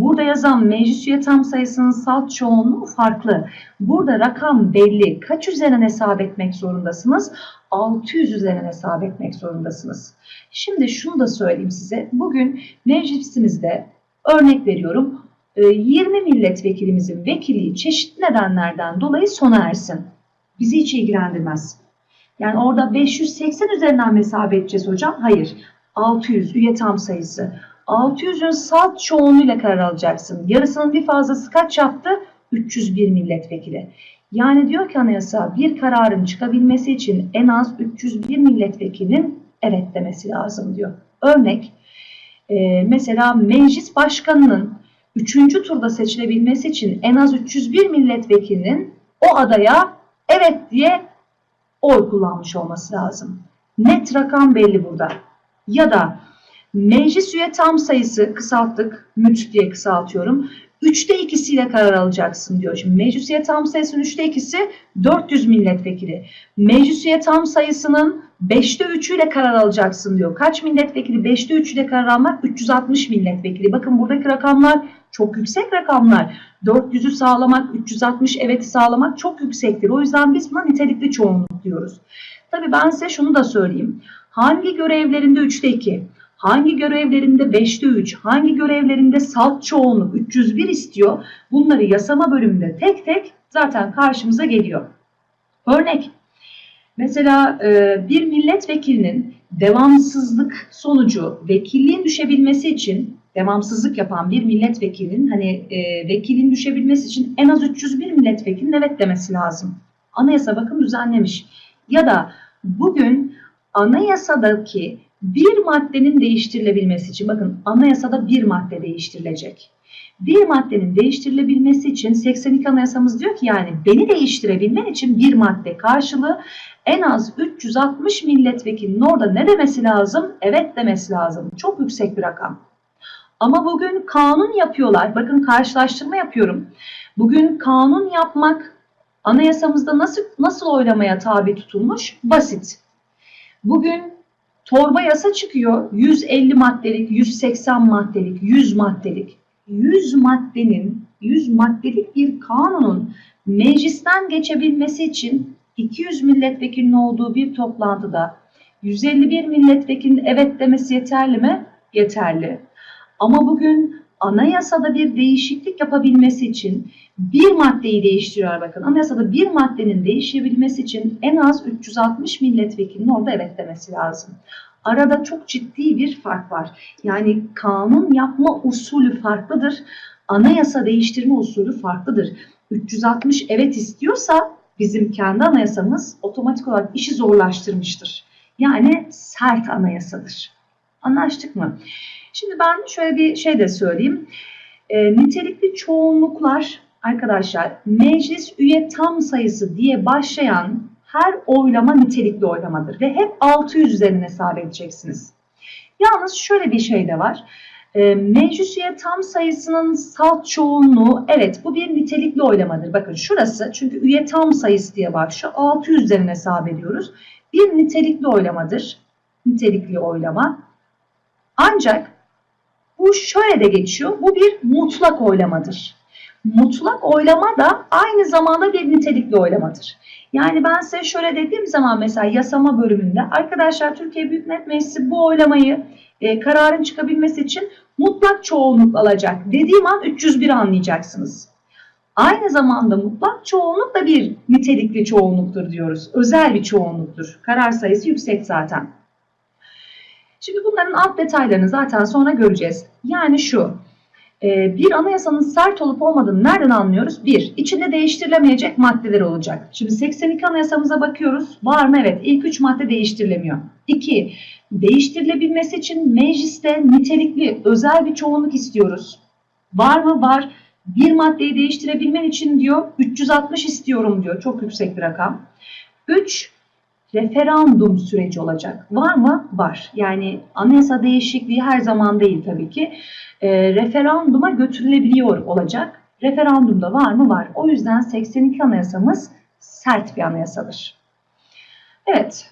Burada yazan meclis üye tam sayısının salt çoğunluğu farklı. Burada rakam belli. Kaç üzerinden hesap etmek zorundasınız? 600 üzerinden hesap etmek zorundasınız. Şimdi şunu da söyleyeyim size. Bugün meclisimizde örnek veriyorum 20 e, milletvekilimizin vekilliği çeşitli nedenlerden dolayı sona ersin. Bizi hiç ilgilendirmez. Yani orada 580 üzerinden hesap edeceğiz hocam? Hayır. 600 üye tam sayısı. 600'ün salt çoğunluğuyla karar alacaksın. Yarısının bir fazlası kaç yaptı? 301 milletvekili. Yani diyor ki anayasa bir kararın çıkabilmesi için en az 301 milletvekilinin evet demesi lazım diyor. Örnek e, mesela meclis başkanının 3. turda seçilebilmesi için en az 301 milletvekilinin o adaya evet diye oy kullanmış olması lazım. Net rakam belli burada. Ya da meclis üye tam sayısı kısalttık, müt diye kısaltıyorum. Üçte ikisiyle karar alacaksın diyor. Şimdi meclis üye tam sayısının üçte ikisi 400 milletvekili. Meclis üye tam sayısının beşte üçüyle karar alacaksın diyor. Kaç milletvekili? Beşte üçüyle karar almak 360 milletvekili. Bakın buradaki rakamlar çok yüksek rakamlar. 400'ü sağlamak, 360 evet'i sağlamak çok yüksektir. O yüzden biz buna nitelikli çoğunluk diyoruz. Tabii ben size şunu da söyleyeyim. Hangi görevlerinde 3'te 2, hangi görevlerinde 5'te 3, hangi görevlerinde salt çoğunluk 301 istiyor bunları yasama bölümünde tek tek zaten karşımıza geliyor. Örnek, mesela e, bir milletvekilinin devamsızlık sonucu vekilliğin düşebilmesi için devamsızlık yapan bir milletvekilinin hani e, vekilin düşebilmesi için en az 301 milletvekilinin evet demesi lazım. Anayasa bakın düzenlemiş. Ya da bugün anayasadaki bir maddenin değiştirilebilmesi için bakın anayasada bir madde değiştirilecek. Bir maddenin değiştirilebilmesi için 82 anayasamız diyor ki yani beni değiştirebilmen için bir madde karşılığı en az 360 milletvekilinin orada ne demesi lazım? Evet demesi lazım. Çok yüksek bir rakam. Ama bugün kanun yapıyorlar. Bakın karşılaştırma yapıyorum. Bugün kanun yapmak anayasamızda nasıl nasıl oylamaya tabi tutulmuş? Basit. Bugün torba yasa çıkıyor. 150 maddelik, 180 maddelik, 100 maddelik. 100 maddenin, 100 maddelik bir kanunun meclisten geçebilmesi için 200 milletvekilinin olduğu bir toplantıda 151 milletvekilinin evet demesi yeterli mi? Yeterli. Ama bugün anayasada bir değişiklik yapabilmesi için bir maddeyi değiştiriyor bakın. Anayasada bir maddenin değişebilmesi için en az 360 milletvekilinin orada evet demesi lazım. Arada çok ciddi bir fark var. Yani kanun yapma usulü farklıdır. Anayasa değiştirme usulü farklıdır. 360 evet istiyorsa bizim kendi anayasamız otomatik olarak işi zorlaştırmıştır. Yani sert anayasadır. Anlaştık mı? Şimdi ben şöyle bir şey de söyleyeyim. E, nitelikli çoğunluklar arkadaşlar meclis üye tam sayısı diye başlayan her oylama nitelikli oylamadır ve hep 600 üzerinden hesap edeceksiniz. Yalnız şöyle bir şey de var. E, meclis üye tam sayısının salt çoğunluğu evet bu bir nitelikli oylamadır. Bakın şurası çünkü üye tam sayısı diye başlıyor. 600 üzerinden hesap ediyoruz. Bir nitelikli oylamadır. Nitelikli oylama. Ancak bu şöyle de geçiyor. Bu bir mutlak oylamadır. Mutlak oylama da aynı zamanda bir nitelikli oylamadır. Yani ben size şöyle dediğim zaman mesela yasama bölümünde arkadaşlar Türkiye Büyük Millet Meclisi bu oylamayı e, kararın çıkabilmesi için mutlak çoğunluk alacak dediğim an 301 anlayacaksınız. Aynı zamanda mutlak çoğunluk da bir nitelikli çoğunluktur diyoruz. Özel bir çoğunluktur. Karar sayısı yüksek zaten. Şimdi bunların alt detaylarını zaten sonra göreceğiz. Yani şu, e, bir anayasanın sert olup olmadığını nereden anlıyoruz? Bir, içinde değiştirilemeyecek maddeler olacak. Şimdi 82 anayasamıza bakıyoruz. Var mı? Evet. İlk üç madde değiştirilemiyor. İki, değiştirilebilmesi için mecliste nitelikli özel bir çoğunluk istiyoruz. Var mı? Var. Bir maddeyi değiştirebilmen için diyor 360 istiyorum diyor. Çok yüksek bir rakam. Üç, referandum süreci olacak. Var mı? Var. Yani anayasa değişikliği her zaman değil tabii ki. E, referanduma götürülebiliyor olacak. Referandumda var mı? Var. O yüzden 82 anayasamız sert bir anayasadır. Evet.